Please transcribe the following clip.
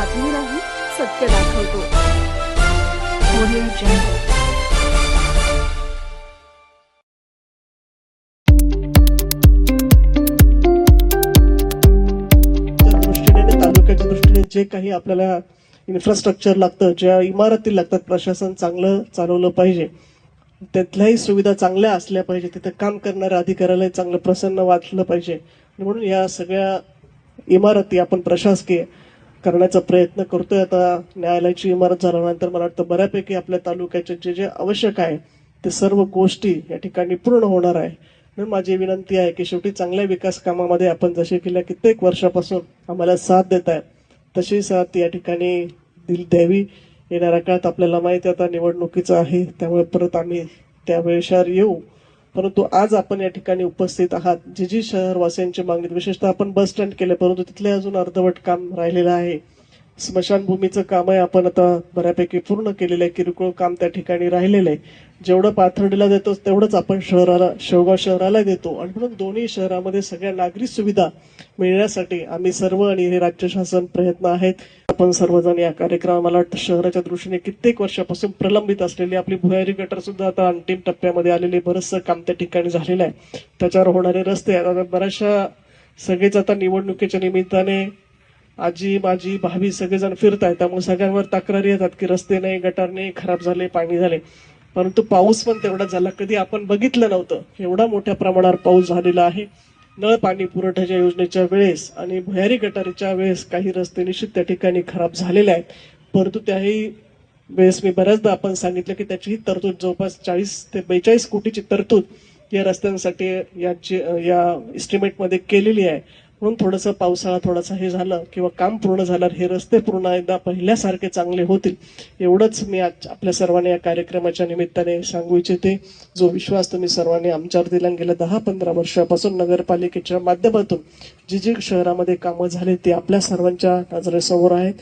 बातमीलाही सत्य दाखवतो. जे काही आपल्याला इन्फ्रास्ट्रक्चर लागतं ज्या इमारती लागतात प्रशासन चांगलं चालवलं पाहिजे त्यातल्याही सुविधा चांगल्या असल्या पाहिजे तिथं काम करणाऱ्या अधिकाऱ्यालाही चांगलं प्रसन्न वाटलं पाहिजे. म्हणून या सगळ्या इमारती आपण प्रशासकीय करण्याचा प्रयत्न करतोय. आता न्यायालयाची इमारत झाल्यानंतर मला वाटतं बऱ्यापैकी आपल्या तालुक्याचे जे जे आवश्यक आहे ते सर्व गोष्टी या ठिकाणी पूर्ण होणार आहे. म्हणून माझी विनंती आहे की शेवटी चांगल्या विकास कामामध्ये आपण जसे गेल्या कित्येक वर्षापासून आम्हाला साथ देत आहे तशी साथ या ठिकाणी दिल द्यावी. येणाऱ्या काळात आपल्याला माहिती आता निवडणुकीचं आहे त्यामुळे परत आम्ही त्या वेळेशार येऊ. परंतु आज आपण या ठिकाणी उपस्थित आहात. जी जी शहरवासियांची मागणी विशेषतः आपण बस स्टँड केले परंतु तिथले अजून अर्धवट काम राहिलेलं आहे. स्मशानभूमीचं कामही आपण आता बऱ्यापैकी पूर्ण केलेलं आहे. किरकोळ काम त्या ठिकाणी राहिलेलं आहे. जेवढं पाथर्डीला देतो तेवढंच आपण शहराला शेवगाव शहराला देतो. आणि म्हणून दोन्ही शहरामध्ये सगळ्या नागरी सुविधा मिळण्यासाठी आम्ही सर्व आणि हे राज्य शासन प्रयत्न आहेत. आपण सर्वजण या कार्यक्रमाला मला वाटतं शहराच्या दृष्टीने कित्येक वर्षापासून प्रलंबित असलेली आपली भुयारी गटर सुद्धा आता अंतिम टप्प्यामध्ये आलेले बरंचसं काम त्या ठिकाणी झालेलं आहे. त्याच्यावर होणारे रस्ते आता बऱ्याचशा सगळेच आता निवडणुकीच्या निमित्ताने आजी माझी भाभी सगळेजण फिरत आहेत. त्यामुळे सगळ्यांवर तक्रारी येतात की रस्ते नाही गटार नाही खराब झाले पाणी झाले. परंतु पाऊस पण तेवढा झाला. कधी आपण बघितलं नव्हतं. एवढा मोठ्या प्रमाणावर पाऊस झालेला आहे. नळ पाणी पुरवठ्याच्या योजनेच्या वेळेस आणि भुयारी गटारीच्या वेळेस काही रस्ते निश्चित त्या ठिकाणी खराब झालेले आहेत. परंतु त्याही वेळेस मी बऱ्याचदा आपण सांगितलं की त्याचीही तरतूद जवळपास चाळीस ते बेचाळीस कोटीची तरतूद या रस्त्यांसाठी याची या इस्टिमेटमध्ये केलेली आहे. म्हणून थोडंसं पावसाळा थोडासा हे झालं किंवा काम पूर्ण झाल्यावर हे रस्ते पूर्ण एकदा पहिल्यासारखे चांगले होतील एवढंच मी आज आपल्या सर्वांनी या कार्यक्रमाच्या निमित्ताने सांगू इच्छिते. जो विश्वास तुम्ही सर्वांनी आमच्यावर दिला गेल्या दहा पंधरा वर्षापासून नगरपालिकेच्या माध्यमातून जी जी शहरामध्ये कामं झाली ती आपल्या सर्वांच्या नजरेसमोर आहेत.